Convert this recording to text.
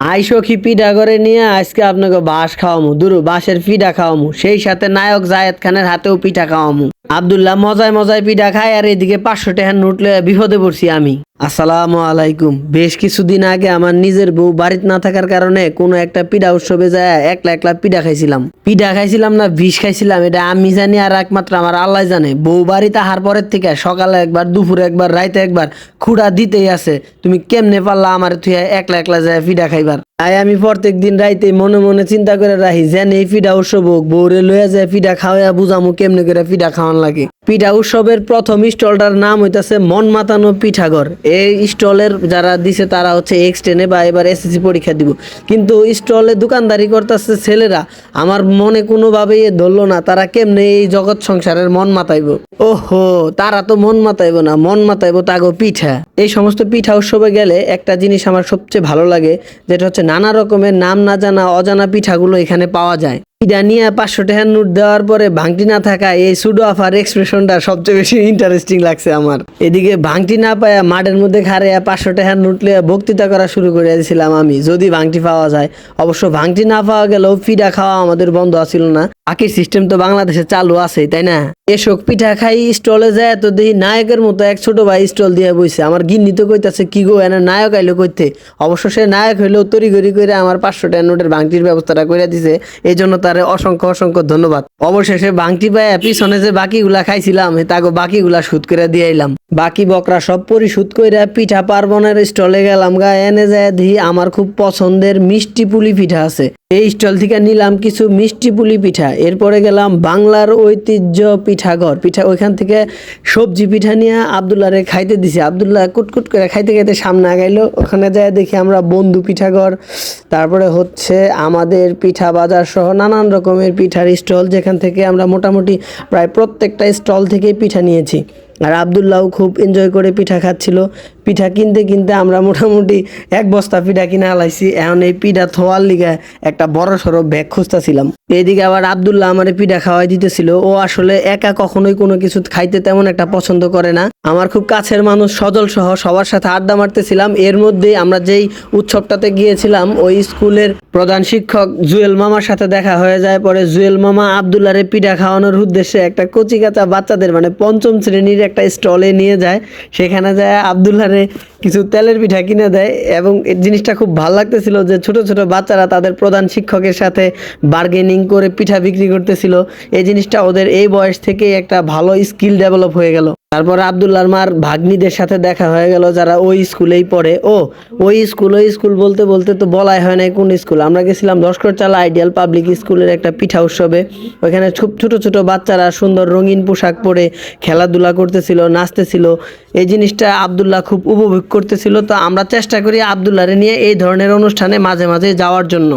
I সখী পিঠা করে নিয়ে আজকে আপনাকে বাঁশ খাওয়ামু, দুরু বাঁশের পিঠা খাওয়ামু, সেই সাথে নায়ক জায়েদ খানের হাতেও পিঠা খাওয়ামু। আবদুল্লাহ মজায় মজায় পিঠা খায় আর এদিকে পাঁচশো টাকার নোট বিপদে পড়ছি আমি। আসসালামু আলাইকুম। বেশ কিছুদিন আগে আমার নিজের বউ বাড়িতে না থাকার কারণে কোনো একটা পিঠা উৎসবে যায় একলা একলা পিঠা খাইছিলাম। পিঠা খাইছিলাম না, বিষ খাইছিলাম, এটা আমি জানি আর একমাত্র আমার আল্লাহ জানে। বউ বাড়িতে হার পরের থেকে সকালে একবার, দুপুরে একবার, রাইতে একবার খুঁড়া দিতেই আছে। তুমি কেমনে পারলা আমার তুই একলা একলা যায় পিঠা খাইবার? তাই আমি প্রত্যেক দিন রাইতে মনে মনে চিন্তা করে রাখি, যেন এই পিঠা উৎসব হোক। বউরে লইয়া যায় পিঠা খাওয়া বুঝামু কেমনে করে পিঠা খাওয়ান লাগে। পিঠা উৎসবের প্রথম স্টলটার নাম হইতাছে মন মাতানো পিঠাঘর। এই স্টলের যারা দিছে তারা হচ্ছে এক্স টেনে বা এবার এসএসসি পরীক্ষা দিব। কিন্তু স্টলে দোকানদারি করতেছে ছেলেরা। আমার মনে কোনোভাবেই ধরলো না, তারা কেমনে এই জগৎ সংসারের মন মাতাইব? ওহো, তারা তো মন মাতাইব না, মন মাতাইব তাগো পিঠা। এই সমস্ত পিঠা উৎসবে গেলে একটা জিনিস আমার সবচেয়ে ভালো লাগে, যেটা হচ্ছে নানা রকমের নাম না জানা অজানা পিঠাগুলো এখানে পাওয়া যায়। পিঠা নিয়ে পাঁচশো টাকার নোট দেওয়ার পরে ভাঙটি না থাকা এই সুডো আফার এক্সপ্রেশনটা সবচেয়ে বেশি ইন্টারেস্টিং লাগছে আমার। এদিকে ভাঙটি না পায়া মাঠের মধ্যে খারে পাঁচশো টাকার নোট লিয়ে বক্তৃতা করা শুরু করে দিয়েছিলাম আমি, যদি ভাঙটি পাওয়া যায়। অবশ্য ভাঙটি না পাওয়া গেলেও পিঠা খাওয়া আমাদের বন্ধ আছিল না। বাকি সিস্টেম তো বাংলাদেশে চালু আছে তাই না? এসব পিঠা খাই স্টলে যায় তো দেখি নায়কের মতো এক ছোট ভাই স্টল দিয়ে বইছে। আমার গিন্নি তো কইতাছে, কি গো, এনে নায়ক আইলো কইতে? অবশ্য সে নায়ক হইলেও তরি গড়ি করে আমার পাঁচশো টাকা নোটের ভাঙটির ব্যবস্থাটা করে দিছে। এই জন্য তার অসংখ্য অসংখ্য ধন্যবাদ অবশেষে বাংটি পায় পিছনে যে বাকিগুলা খাইছিলাম তাকে বাকিগুলা সুদ করে দিয়ে আইলাম বাকি বকরা সব পরিশোধ কইরা পিঠা পার্বণের স্টলে গেলাম গা এনে যায় দেখি আমার খুব পছন্দের মিষ্টি পুলি পিঠা আছে। এই স্টল থেকে নিলাম কিছু মিষ্টি পুলি পিঠা। এরপরে গেলাম বাংলার ঐতিহ্য পিঠাঘর। পিঠা, ওইখান থেকে সবজি পিঠা নিয়ে আবদুল্লাহরে খাইতে দিছে। আবদুল্লাহ কুটকুট করে খাইতে খাইতে সামনে আগাইলো। ওখানে যায় দেখি আমরা বন্ধু পিঠাঘর। তারপরে হচ্ছে আমাদের পিঠা বাজার সহ নানান রকমের পিঠার স্টল, যেখান থেকে আমরা মোটামুটি প্রায় প্রত্যেকটা স্টল থেকেই পিঠা নিয়েছি। আর আবদুল্লাহ খুব এনজয় করে পিঠা খাচ্ছিল। পিঠা কিনতে কিনতে আমরা মোটামুটি এক বস্তা পিঠা কিনে আলাইছি। এখন এই পিঠা থোয়ার লিগে একটা বড় সড়ো ব্যাগ খুঁজতেছিলাম। এইদিকে আবার আবদুল্লাহ আমার পিঠা খাওয়াই দিতেছিল। ও আসলে একা কখনোই কোনো কিছু খাইতে তেমন একটা পছন্দ করে না। আমার খুব কাছের মানুষ, সজল সহ সবার সাথে আড্ডা মারতেছিলাম। এর মধ্যেই আমরা যেই উৎসবটাতে গিয়েছিলাম, ওই স্কুলের প্রধান শিক্ষক জুয়েল মামার সাথে দেখা হয়ে যায়। পরে জুয়েল মামা আবদুল্লারে পিঠা খাওয়ানোর উদ্দেশ্যে একটা কচি কাঁচা বাচ্চাদের মানে পঞ্চম শ্রেণির একটা স্টলে নিয়ে যায়। সেখানে যায় আবদুল্লারে কিছু তেলের পিঠা কিনে দেয় এবং জিনিসটা খুব ভালো লাগতেছিল যে ছোট ছোট বাচ্চারা তাদের প্রধান শিক্ষকের সাথে বার্গেনিং করে পিঠা বিক্রি করতেছিল। এই জিনিসটা ওদের এই বয়স থেকেই একটা ভালো স্কিল ডেভেলপ হয়ে গেল। তারপর আবদুল্লার মার ভাগ্নিদের সাথে দেখা হয়ে গেল যারা ওই স্কুলেই পড়ে। ও, ওই স্কুল ওই স্কুল বলতে বলতে তো বলাই হয় নাই কোন স্কুল। আমরা গেছিলাম লস্করচালা আইডিয়াল পাবলিক স্কুলের একটা পিঠা উৎসবে। ওইখানে খুব ছোট ছোট বাচ্চারা সুন্দর রঙিন পোশাক পরে খেলাধুলা করতেছিল, নাচতেছিল। এই জিনিসটা আবদুল্লাহ খুব উপভোগ করতেছিল, তো আমরা চেষ্টা করি আবদুল্লাহরে নিয়ে এই ধরনের অনুষ্ঠানে মাঝে মাঝে যাওয়ার জন্য।